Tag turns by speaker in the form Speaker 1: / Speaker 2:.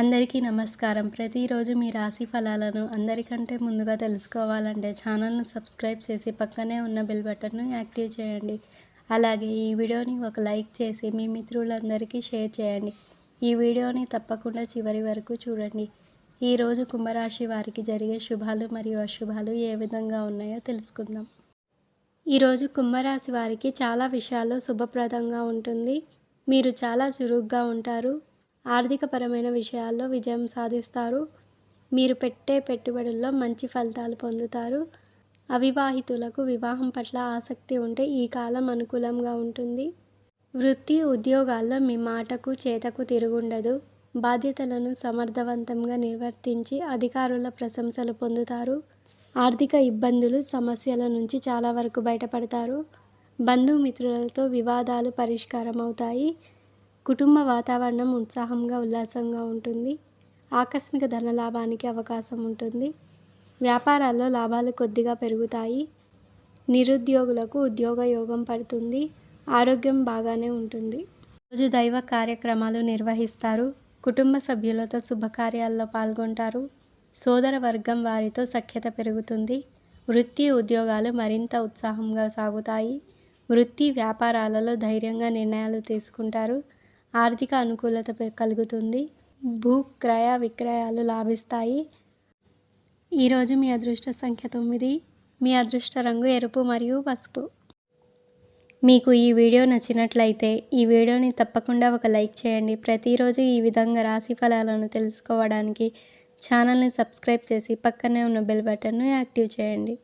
Speaker 1: అందరికీ నమస్కారం. ప్రతిరోజు మీ రాశి ఫలాలను అందరికంటే ముందుగా తెలుసుకోవాలంటే ఛానల్ను సబ్స్క్రైబ్ చేసి పక్కనే ఉన్న బెల్ బటన్ను యాక్టివ్ చేయండి. అలాగే ఈ వీడియోని ఒక లైక్ చేసి మీ మిత్రులందరికీ షేర్ చేయండి. ఈ వీడియోని తప్పకుండా చివరి వరకు చూడండి. ఈరోజు కుంభరాశి వారికి జరిగే శుభాలు మరియు అశుభాలు ఏ విధంగా ఉన్నాయో తెలుసుకుందాం. ఈరోజు కుంభరాశి వారికి చాలా విషయాల్లో శుభప్రదంగా ఉంటుంది. మీరు చాలా చురుగ్గా ఉంటారు. ఆర్థికపరమైన విషయాల్లో విజయం సాధిస్తారు. మీరు పెట్టే పెట్టుబడుల్లో మంచి ఫలితాలు పొందుతారు. అవివాహితులకు వివాహం పట్ల ఆసక్తి ఉంటే ఈ కాలం అనుకూలంగా ఉంటుంది. వృత్తి ఉద్యోగాల్లో మీ మాటకు చేతకు తిరుగుండదు. బాధ్యతలను సమర్థవంతంగా నిర్వర్తించి అధికారుల ప్రశంసలు పొందుతారు. ఆర్థిక ఇబ్బందులు సమస్యల నుంచి చాలా వరకు బయటపడతారు. బంధుమిత్రులతో వివాదాలు పరిష్కారం అవుతాయి కుటుంబ వాతావరణం ఉత్సాహంగా ఉల్లాసంగా ఉంటుంది. ఆకస్మిక ధనలాభానికి అవకాశం ఉంటుంది. వ్యాపారాల్లో లాభాలు కొద్దిగా పెరుగుతాయి. నిరుద్యోగులకు ఉద్యోగ యోగం పడుతుంది. ఆరోగ్యం బాగానే ఉంటుంది. రోజు దైవ కార్యక్రమాలు నిర్వహిస్తారు. కుటుంబ సభ్యులతో శుభకార్యాల్లో పాల్గొంటారు. సోదర వర్గం వారితో సఖ్యత పెరుగుతుంది. వృత్తి ఉద్యోగాలు మరింత ఉత్సాహంగా సాగుతాయి. వృత్తి వ్యాపారాలలో ధైర్యంగా నిర్ణయాలు తీసుకుంటారు. ఆర్థిక అనుకూలత కలుగుతుంది. భూ క్రయ విక్రయాలు లాభిస్తాయి. ఈరోజు మీ అదృష్ట సంఖ్య తొమ్మిది. మీ అదృష్ట రంగు ఎరుపు మరియు పసుపు. మీకు ఈ వీడియో నచ్చినట్లయితే ఈ వీడియోని తప్పకుండా ఒక లైక్ చేయండి. ప్రతిరోజు ఈ విధంగా రాశి ఫలాలను తెలుసుకోవడానికి ఛానల్ని సబ్స్క్రైబ్ చేసి పక్కనే ఉన్న బెల్ బటన్ను యాక్టివ్ చేయండి.